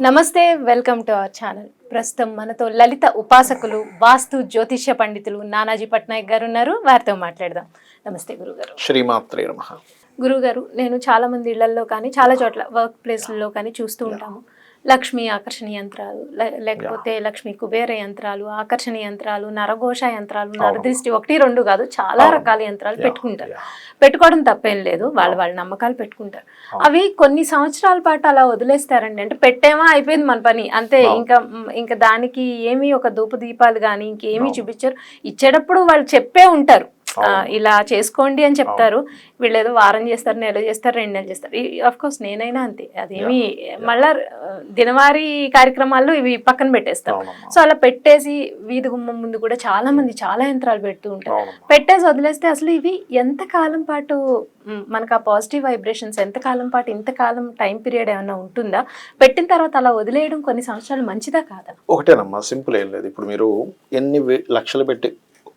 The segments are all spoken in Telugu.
నమస్తే వెల్కమ్ టు అవర్ ఛానల్. ప్రస్తుతం మనతో లలిత ఉపాసకులు వాస్తు జ్యోతిష్య పండితులు నానాజీ పట్నాయక్ గారు ఉన్నారు. వారితో మాట్లాడదాం. నమస్తే గురుగారు. శ్రీమాత్రే నమ. గురుగారు నేను చాలా మంది ఇళ్ళలో కానీ చాలా చోట్ల వర్క్ ప్లేస్లలో కానీ చూస్తూ ఉంటాము. లక్ష్మి ఆకర్షణ యంత్రాలు లే- లేకపోతే లక్ష్మి కుబేర యంత్రాలు ఆకర్షణ యంత్రాలు నరఘోష యంత్రాలు నరదృష్టి ఒకటి రెండు కాదు చాలా రకాల యంత్రాలు పెట్టుకుంటారు. పెట్టుకోవడం తప్పేం లేదు వాళ్ళ వాళ్ళ నమ్మకాలు పెట్టుకుంటారు. అవి కొన్ని సంవత్సరాల పాటు అలా వదిలేస్తారండి. అంటే పెట్టేమా అయిపోయింది మన పని. అంతే ఇంకా ఇంకా దానికి ఏమీ ఒక ధూప దీపాలు కానీ ఇంకేమీ చూపించారు. ఇచ్చేటప్పుడు వాళ్ళు చెప్పే ఉంటారు. ఇలా చేసుకోండి అని చెప్తారు. వీళ్ళు ఏదో వారం చేస్తారు నెల చేస్తారు రెండు నెలలు చేస్తారు. అఫ్ కోర్స్ నేనైనా అంతే. అదేమి మళ్ళా దినవారీ కార్యక్రమాల్లో ఇవి పక్కన పెట్టేస్తాం. సో అలా పెట్టేసి వీధి గుమ్మం ముందు కూడా చాలా మంది చాలా యంత్రాలు పెడుతూ ఉంటారు. పెట్టేసి వదిలేస్తే అసలు ఇవి ఎంత కాలం పాటు మనకు ఆ పాజిటివ్ వైబ్రేషన్స్ ఎంత కాలం పాటు ఇంతకాలం టైం పీరియడ్ ఏమైనా ఉంటుందా? పెట్టిన తర్వాత అలా వదిలేయడం కొన్ని సంవత్సరాలు మంచిదా కాదా? ఒకటేనమ్మా సింపుల్ ఏం లేదు. ఇప్పుడు మీరు ఎన్ని లక్షలు పెట్టి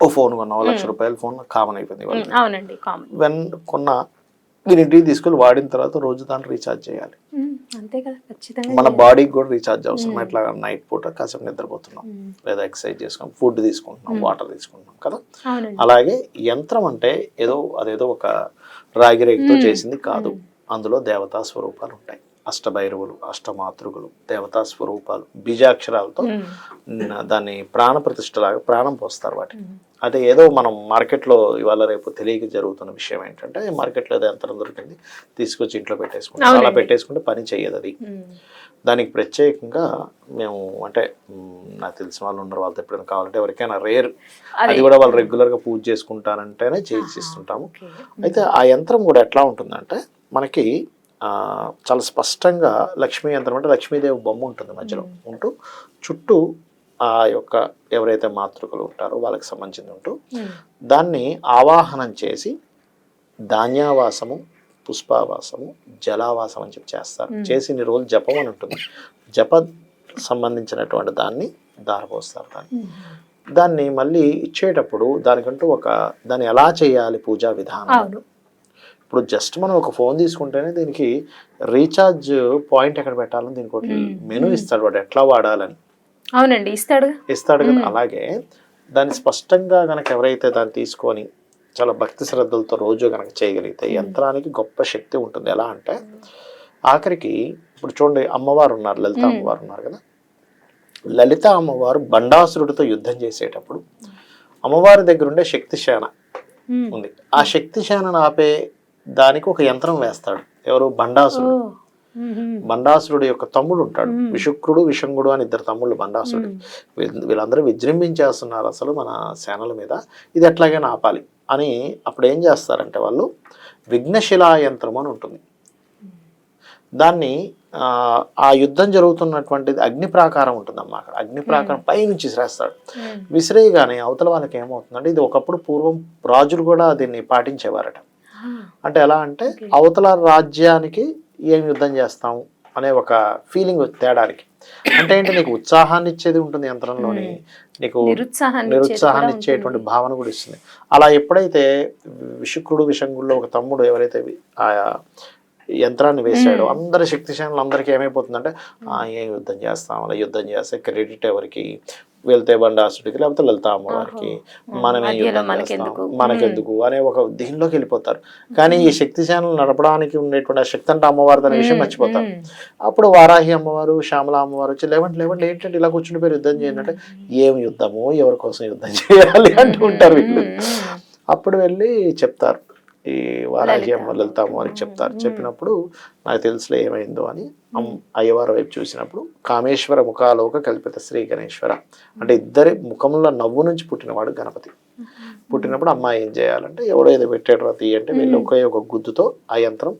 ఓ ఫోన్ కొన్నావు లక్ష రూపాయల ఫోన్ కామన్ అయిపోయింది అవునండి కామన్. వెన్ కొన్న మీరు ఇంటికి తీసుకెళ్ళి వాడిన తర్వాత రోజు దాన్ని రీఛార్జ్ చేయాలి. అంతే కదా ఖచ్చితంగా మన బాడీకి కూడా రీఛార్జ్ అవసరం. ఎట్లా నైట్ పూట కాసేపు నిద్రపోతున్నాం లేదా ఎక్సర్సైజ్ చేసుకున్నాం ఫుడ్ తీసుకుంటున్నాం వాటర్ తీసుకుంటున్నాం కదా? అలాగే యంత్రం అంటే ఏదో అదేదో ఒక రాగి రేగితో చేసింది కాదు. అందులో దేవతా స్వరూపాలు ఉంటాయి. అష్టభైరవులు అష్టమాతృకులు దేవతా స్వరూపాలు బీజాక్షరాలతో దాన్ని ప్రాణ ప్రతిష్టలాగా ప్రాణం పోస్తారు వాటికి అదే ఏదో మనం మార్కెట్లో ఇవాళ రేపు తెలియక జరుగుతున్న విషయం ఏంటంటే మార్కెట్లో ఏదో యంత్రం దొరికింది తీసుకొచ్చి ఇంట్లో పెట్టేసుకుంటాం అలా. పెట్టేసుకుంటే పని చేయదు అది దానికి ప్రత్యేకంగా మేము అంటే నాకు తెలిసిన వాళ్ళు ఉన్నారు వాళ్ళతో ఎప్పుడైనా కావాలంటే ఎవరికైనా రేర్ అదే. కూడా వాళ్ళు రెగ్యులర్గా పూజ చేసుకుంటారంటేనే చేసి ఇస్తుంటాము ఓకే. అయితే ఆ యంత్రం కూడా ఎట్లా ఉంటుందంటే మనకి చాలా స్పష్టంగా లక్ష్మీ యంత్రం అంటే లక్ష్మీదేవి బొమ్మ ఉంటుంది మధ్యలో. ఉంటూ చుట్టూ ఆ యొక్క ఎవరైతే మాతృకలు ఉంటారో వాళ్ళకి సంబంధించి ఉంటూ దాన్ని ఆవాహనం చేసి ధాన్యావాసము పుష్పావాసము జలావాసం అని చెప్పి చేస్తారు. చేసి ఇన్ని రోజులు జపం అని ఉంటుంది. జప సంబంధించినటువంటి దాన్ని దారపోస్తారు దాన్ని. దాన్ని మళ్ళీ ఇచ్చేటప్పుడు దానికంటూ ఒక దాన్ని ఎలా చేయాలి పూజా విధానం? ఇప్పుడు జస్ట్ మనం ఒక ఫోన్ తీసుకుంటేనే దీనికి రీఛార్జ్ పాయింట్ ఎక్కడ పెట్టాలని దీనికి ఒకటి మెనూ ఇస్తాడు వాడు. ఎట్లా వాడాలని? అవునండి ఇస్తాడు. ఇస్తాడు కదా. అలాగే దాన్ని స్పష్టంగా గనక ఎవరైతే దాన్ని తీసుకొని చాలా భక్తి శ్రద్ధలతో రోజు గనక చేయగలిగితే యంత్రానికి గొప్ప శక్తి ఉంటుంది. ఎలా అంటే ఆఖరికి ఇప్పుడు చూడండి అమ్మవారు ఉన్నారు లలిత అమ్మవారు ఉన్నారు కదా. లలిత అమ్మవారు బండాసురుడితో యుద్ధం చేసేటప్పుడు అమ్మవారి దగ్గర ఉండే శక్తి శాన మ్, ఉంది. ఆ శక్తి శానను ఆపే దానికి ఒక యంత్రం వేస్తాడు. ఎవరు ఓ, బండాసురుడు యొక్క తమ్ముడు ఉంటాడు. విషుక్రుడు విషంగుడు అని ఇద్దరు తమ్ముళ్ళు బండాసురుడు వీళ్ళ- వీళ్ళందరూ విజృంభించేస్తున్నారు అసలు మన సేనల మీద. ఇది ఎట్లాగైనా ఆపాలి అని అప్పుడు ఏం చేస్తారంటే వాళ్ళు విఘ్నశిలా యంత్రం అని ఉంటుంది. దాన్ని ఆ, యుద్ధం జరుగుతున్నటువంటిది అగ్ని ప్రాకారం ఉంటుందమ్మా అక్కడ. అగ్ని ప్రాకారం పై నుంచి విసిరేస్తాడు. మ్, విసిరేయగానే అవతల వాళ్ళకి ఏమవుతుందంటే ఇది ఒకప్పుడు పూర్వం రాజులు కూడా దీన్ని పాటించేవారట. అంటే ఎలా అంటే అవతల రాజ్యానికి ఏం యుద్ధం చేస్తాం అనే ఒక ఫీలింగ్ తేడానికి అంటే ఏంటి నీకు ఉత్సాహాన్ని ఇచ్చేది ఉంటుంది యంత్రంలోని. నీకు నిరుత్సాహాన్ని ఇచ్చేటువంటి భావన కూడా ఇస్తుంది. అలా ఎప్పుడైతే విషుక్రుడు విషంగుల్లో ఒక తమ్ముడు ఎవరైతే ఆ యంత్రాన్ని వేసాడో అందరి శక్తిశానులు అందరికీ ఏమైపోతుందంటే ఆ, ఏం యుద్ధం చేస్తాం అలా యుద్ధం చేస్తే క్రెడిట్ ఎవరికి? వెళ్తే బండాసుడికి లేకపోతే లలిత అమ్మవారికి. మనమే యుద్ధం మనకెందుకు? చేస్తాం. మనకెందుకు? అనే ఒక దీనిలోకి వెళ్ళిపోతారు. కానీ ఈ శక్తి శానలు నడపడానికి ఉండేటువంటి ఆ శక్తి అంటే అమ్మవారి అనే విషయం మర్చిపోతారు. అప్పుడు వారాహి అమ్మవారు శ్యామల అమ్మవారు వచ్చి లేవండి లేవండి ఏంటంటే ఇలా కూర్చుని పేరు యుద్ధం చేయండి అంటే ఏం యుద్ధము? ఎవరి కోసం యుద్ధం చేయాలి? అంటూ ఉంటారు వీళ్ళు. అప్పుడు వెళ్ళి చెప్తారు. ఈ అమ్మ లలిత అమ్మవారికి చెప్తారు. చెప్పినప్పుడు నాకు తెలుసులే ఏమైందో అని అయ్యవారి వైపు చూసినప్పుడు కామేశ్వర ముఖాలోక కల్పిత శ్రీ గణేశ్వర అంటే ఇద్దరి ముఖంలో నవ్వు నుంచి పుట్టినవాడు గణపతి. పుట్టినప్పుడు అమ్మాయి ఏం చేయాలంటే ఎవడో ఏదో పెట్టాడు రా తీయి అంటే వెళ్ళి ఒకే ఒక గుద్దుతో ఆ యంత్రం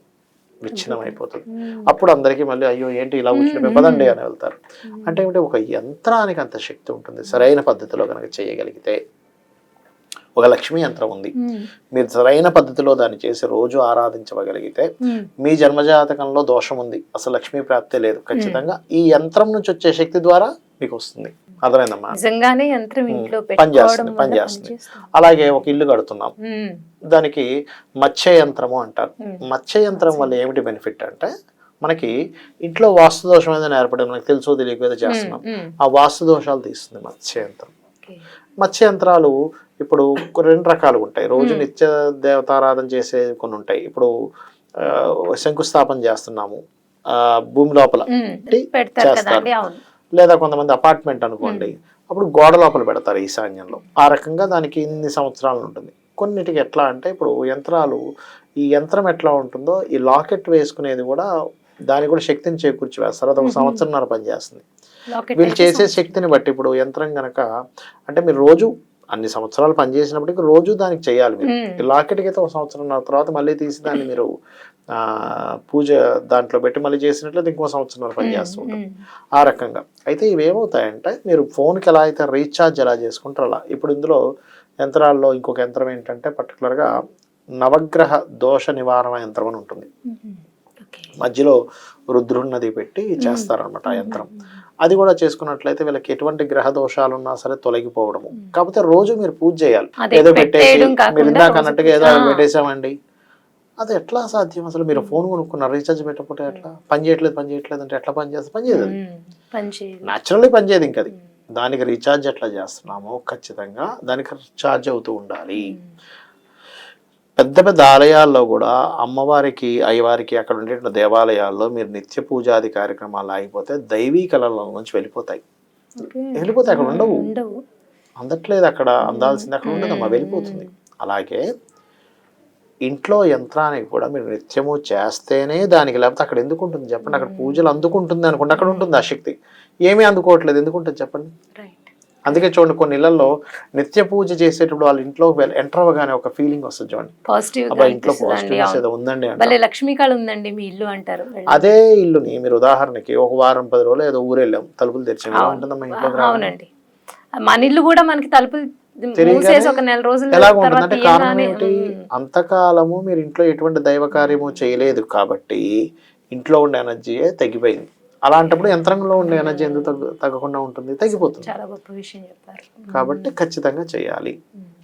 విచ్ఛిన్నం అయిపోతుంది అప్పుడు అందరికీ మళ్ళీ అయ్యో ఏంటి ఇలా కూర్చుని పదండి అని వెళ్తారు. అంటే ఏమిటి? ఒక యంత్రానికి అంత శక్తి ఉంటుంది. సరైన పద్ధతిలో కనుక చేయగలిగితే ఒక లక్ష్మీ యంత్రం ఉంది. మీరు సరైన పద్ధతిలో దాన్ని చేసి రోజు ఆరాధించగలిగితే మ్. జన్మజాతకంలో దోషం ఉంది. అసలు లక్ష్మీ ప్రాప్తి లేదు. ఖచ్చితంగా ఈ యంత్రం నుంచి వచ్చే శక్తి ద్వారా మీకు వస్తుంది. అర్థమైందమ్మా? నిజంగానే యంత్రం ఇంట్లో పని పెట్టుకోవడం చేస్తుంది వల్ల పని చేస్తుంది. పనిచేస్తుంది. అలాగే ఒక ఇల్లు కడుతున్నాం. దానికి మత్స్య యంత్రము అంటారు. మత్స్య యంత్రం వల్ల ఏమిటి బెనిఫిట్ అంటే మనకి ఇంట్లో వాస్తు దోషం ఏదైనా ఏర్పడింది మనకు తెలుసో తెలియక చేస్తున్నాం. ఆ వాస్తు దోషాలు తీస్తుంది మత్స్య యంత్రం. మత్స్య యంత్రాలు ఇప్పుడు రెండు రకాలు ఉంటాయి. రోజు నిత్య దేవతారాధన చేసే కొన్ని ఉంటాయి. ఇప్పుడు శంకుస్థాపన చేస్తున్నాము. భూమి లోపల చేస్తారు. లేదా కొంతమంది అపార్ట్మెంట్ అనుకోండి. అప్పుడు గోడ లోపల పెడతారు ఈశాన్యంలో ఆ రకంగా దానికి ఇన్ని సంవత్సరాలు ఉంటుంది. కొన్నిటికి ఎట్లా అంటే ఇప్పుడు యంత్రాలు ఈ యంత్రం ఎట్లా ఉంటుందో ఈ లాకెట్ వేసుకునేది కూడా దానికి కూడా శక్తిని చేకూర్చి వేస్తారు. అది ఒక సంవత్సరంన్నర పనిచేస్తుంది వీళ్ళు చేసే శక్తిని బట్టి ఇప్పుడు యంత్రం గనక అంటే మీరు రోజు అన్ని సంవత్సరాలు పనిచేసినప్పటికీ రోజు దానికి చేయాలి మీరు. లాకెట్కి అయితే ఒక సంవత్సరం తర్వాత మళ్ళీ తీసి దాన్ని మీరు ఆ, పూజ దాంట్లో పెట్టి మళ్ళీ చేసినట్లయితే ఇంకో సంవత్సరం పనిచేస్తూ ఉమ్, ఆ రకంగా. అయితే ఇవి ఏమవుతాయంటే మీరు ఫోన్కి ఎలా అయితే రీఛార్జ్ ఎలా చేసుకుంటారో అలా. ఇప్పుడు ఇందులో యంత్రాల్లో ఇంకొక యంత్రం ఏంటంటే పర్టికులర్గా నవగ్రహ దోష నివారణ యంత్రం అని ఉంటుంది. మధ్యలో రుద్రున్నది పెట్టి చేస్తారనమాట ఆ యంత్రం. అది కూడా చేసుకున్నట్లయితే వీళ్ళకి ఎటువంటి గ్రహ దోషాలు ఉన్నా సరే తొలగిపోవడము. కాకపోతే రోజు మీరు పూజ చేయాలి. ఏదో పెట్టేసి మీరు ఇందాక అన్నట్టుగా ఏదో. పెట్టేసామండి. అది ఎట్లా సాధ్యం అసలు? మీరు ఫోన్ కొనుక్కున్నారు రీఛార్జ్ పెట్టకపోతే ఎట్లా? పని చేయట్లేదు పని చేయట్లేదు అంటే ఎట్లా పని చేస్తుంది పని చేయదు. ఉమ్, పని చేయదు. న్యాచురల్లీ పనిచేయదు ఇంకా అది దానికి రీఛార్జ్ ఎట్లా చేస్తున్నామో ఖచ్చితంగా దానికి ఛార్జ్ అవుతూ ఉండాలి. పెద్ద పెద్ద ఆలయాల్లో కూడా అమ్మవారికి అయ్యవారికి అక్కడ ఉండే దేవాలయాల్లో మీరు నిత్య పూజాది కార్యక్రమాలు ఆగిపోతే దైవీ కళల నుంచి వెళ్ళిపోతాయి. వెళ్ళిపోతాయి అక్కడ ఉండవు. అందట్లేదు అక్కడ అందాల్సింది అక్కడ ఉండదమ్మా వెళ్ళిపోతుంది. అలాగే ఇంట్లో యంత్రానికి కూడా మీరు నిత్యము చేస్తేనే దానికి లేకపోతే అక్కడ ఎందుకు ఉంటుంది చెప్పండి? అక్కడ పూజలు అందుకుంటుంది అనుకోండి అక్కడ ఉంటుంది ఆ శక్తి. ఏమీ అందుకోవట్లేదు ఎందుకు ఉంటుంది చెప్పండి? అందుకే చూడండి కొన్ని ఇళ్ళలో నిత్య పూజ చేసేటప్పుడు వాళ్ళ ఇంట్లో ఎంటర్ అవ్వగానే ఒక ఫీలింగ్ వస్తుంది చూడండి. పాజిటివ్ ఇంట్లో పాజిటివ్నెస్ ఏదో ఉందండి. భలే లక్ష్మీకాళ ఉందండి మీ ఇల్లు అంటారు. అదే ఇల్లుని మీరు ఉదాహరణకి ఒక వారం పది రోజులు ఏదో ఊరు వెళ్ళాం తలుపులు తెరిచాం. ఉంటుందమ్మా ఇంట్లో అవునండి. మన ఇల్లు కూడా మనకి తలుపులు కారణం అంతకాలము మీరు ఇంట్లో ఎటువంటి దైవ కార్యము చేయలేదు కాబట్టి ఇంట్లో ఉండే ఎనర్జీయే తగ్గిపోయింది అలాంటప్పుడు యంత్రంలో ఉండే ఎనర్జీ ఎందుకు తగ్గు తగ్గకుండా ఉంటుంది? తగ్గిపోతుంది. చాలా గొప్ప విషయం చెప్పారు. కాబట్టి ఖచ్చితంగా చేయాలి.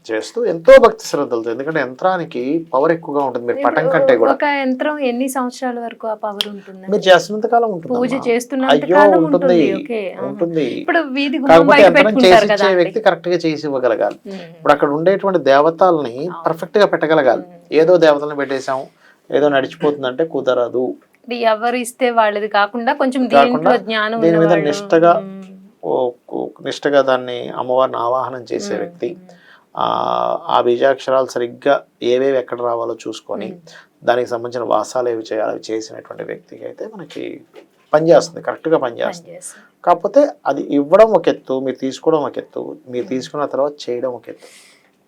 చేస్తూ ఎంతో భక్తి శ్రద్ధలతో ఎందుకంటే యంత్రానికి పవర్ ఎక్కువగా ఉంటుంది. మీరు పటం కంటే కూడా. ఒక యంత్రం ఎన్ని సంవత్సరాల వరకు ఆ పవర్ ఉంటుంది? మీరు చేస్తున్నంత కాలం ఉంటుంది పూజ చేస్తున్నంత కాలం ఉంటుంది. ఉంటుంది. ఓకే ఆహా. ఉంటుంది. ఇప్పుడు వీధి కాకపోతే యంత్రం చేసి ఇచ్చే. వ్యక్తి కరెక్ట్గా చేసి ఇవ్వగలగాలి. ఇప్పుడు అక్కడ ఉండేటువంటి దేవతల్ని పర్ఫెక్ట్గా పెట్టగలగాలి. ఏదో దేవతల్ని పెట్టేశాం ఏదో నడిచిపోతుందంటే కుదరదు. ఇది ఎవరు ఇస్తే వాళ్ళది కాకుండా కొంచెం దీంట్లో జ్ఞానం దీని మీద ఉన్నవాళ్ళు. నిష్టగా నిష్టగా దాన్ని అమ్మవారిని ఆవాహనం చేసే వ్యక్తి ఆ బీజాక్షరాలు సరిగ్గా ఏవేవి ఎక్కడ రావాలో చూసుకొని దానికి సంబంధించిన వాసాలు ఏవి చేయాలి అవి చేసినటువంటి వ్యక్తికి అయితే మనకి పనిచేస్తుంది కరెక్ట్గా పనిచేస్తుంది. కాకపోతే అది ఇవ్వడం ఒక ఎత్తు మీరు తీసుకోవడం ఒక ఎత్తు మీరు తీసుకున్న తర్వాత చేయడం ఒక ఎత్తు.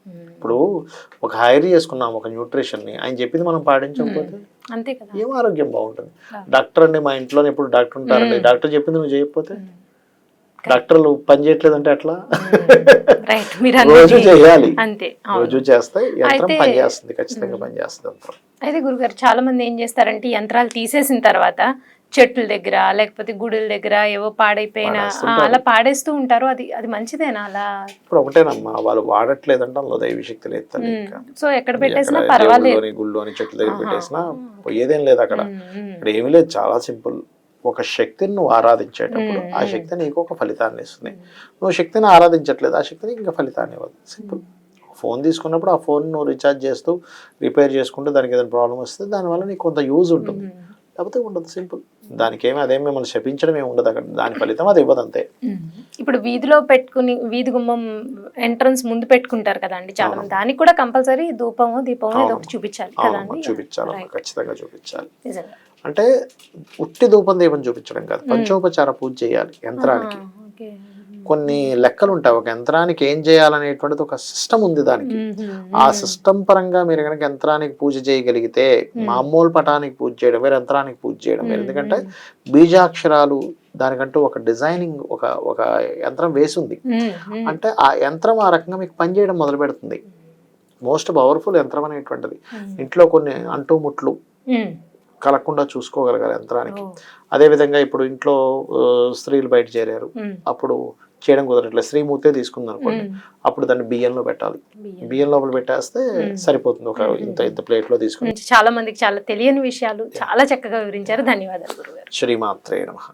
ఇప్పుడు ఒక హైర్ చేసుకున్నాం ఒక న్యూట్రిషన్ని ఆయన చెప్పింది మనం పాటించకపోతే అంతే కదా. ఏం ఆరోగ్యం బాగుంటుంది? డాక్టర్ అండి మా ఇంట్లో ఎప్పుడు డాక్టర్ ఉంటారండి. డాక్టర్ చెప్పింది నువ్వు చేయకపోతే? డాక్టర్లు పని చేయట్లేదు అంటే మీరు రోజు చేయాలి. అంతే. రోజు చేస్తే యంత్రం అయితే- పనిచేస్తుంది ఖచ్చితంగా పనిచేస్తుంది యంత్రం. అయితే గురుగారు చాలా మంది ఏం చేస్తారంటే యంత్రాలు తీసేసిన తర్వాత చెట్ల దగ్గర లేకపోతే గుడుల దగ్గర ఏవో పాడైపోయిన అలా పాడేస్తూ ఉంటారు. అది అది మంచిదేనా అలా? ఇప్పుడు ఒకటేనమ్మా వాళ్ళు వాడట్లేదంటే అందులో దైవ శక్తి లేదు సో ఎక్కడ పెట్టేసినా పర్వాలేదు. గుళ్ళోని చెట్ల దగ్గర పెట్టేసినా పోయేదేం లేదు అక్కడ. ఇక్కడ ఏమీ లేదు చాలా సింపుల్. ఒక శక్తిని నువ్వు ఆరాధించేటప్పుడు ఆ శక్తి నీకు ఒక ఫలితాన్ని ఇస్తుంది. నువ్వు శక్తిని ఆరాధించట్లేదు ఆ శక్తి నీకు ఇంకా ఫలితాన్ని ఇవ్వదు. సింపుల్. ఫోన్ తీసుకున్నప్పుడు ఆ ఫోన్ నువ్వు రీఛార్జ్ చేస్తూ రిపేర్ చేసుకుంటూ దానికి ఏదైనా ప్రాబ్లం వస్తే దానివల్ల నీకు కొంత యూజ్ ఉంటుంది. లేకపోతే ఉండదు సింపుల్. దానికి ఏమి అదేం మిమ్మల్ని శపించడం ఏమి ఉండదు అక్కడ దాని ఫలితం అది ఇవ్వదు అంతే. ఇప్పుడు వీధిలో పెట్టుకుని వీధి గుమ్మం ఎంట్రన్స్ ముందు పెట్టుకుంటారు కదండి చాలా మంది. దానికి కూడా కంపల్సరీ ధూపము దీపము ఏదో ఒకటి చూపించాలి కదండి చూపించాలి. ఖచ్చితంగా చూపించాలి. అంటే ఉట్టి ధూపం దీపం చూపించడం కాదు. పంచోపచార పూజ చేయాలి యంత్రానికి. కొన్ని లెక్కలు ఉంటాయి ఒక యంత్రానికి ఏం చేయాలనేటువంటిది ఒక సిస్టమ్ ఉంది దానికి. ఆ సిస్టమ్ పరంగా మీరు కనుక యంత్రానికి పూజ చేయగలిగితే మామూలు పటానికి పూజ చేయడం వేరే యంత్రానికి పూజ చేయడం వేరు. ఎందుకంటే బీజాక్షరాలు దానికంటూ ఒక డిజైనింగ్ ఒక ఒక యంత్రం వేసి ఉంది ఉమ్, ఉమ్. అంటే ఆ యంత్రం ఆ రకంగా మీకు పనిచేయడం మొదలు పెడుతుంది. మోస్ట్ పవర్ఫుల్ యంత్రం అనేటువంటిది. ఇంట్లో కొన్ని అంటు ముట్లు. కలగకుండా చూసుకోగలగాలి యంత్రానికి. ఓ. అదే విధంగా ఇప్పుడు ఇంట్లో స్త్రీలు బయట చేరారు. అప్పుడు చేయడం కుదరట్లేదు. శ్రీమూర్తే తీసుకుంది అనుకోండి అప్పుడు దాన్ని బియ్యంలో పెట్టాలి. బియ్యం. లోపల పెట్టేస్తే సరిపోతుంది. ఒక ఇంత ఇంత ప్లేట్లో తీసుకుని చాలా మందికి చాలా తెలియని విషయాలు చాలా చక్కగా వివరించారు. ధన్యవాదాలు శ్రీమాత్రే నమ.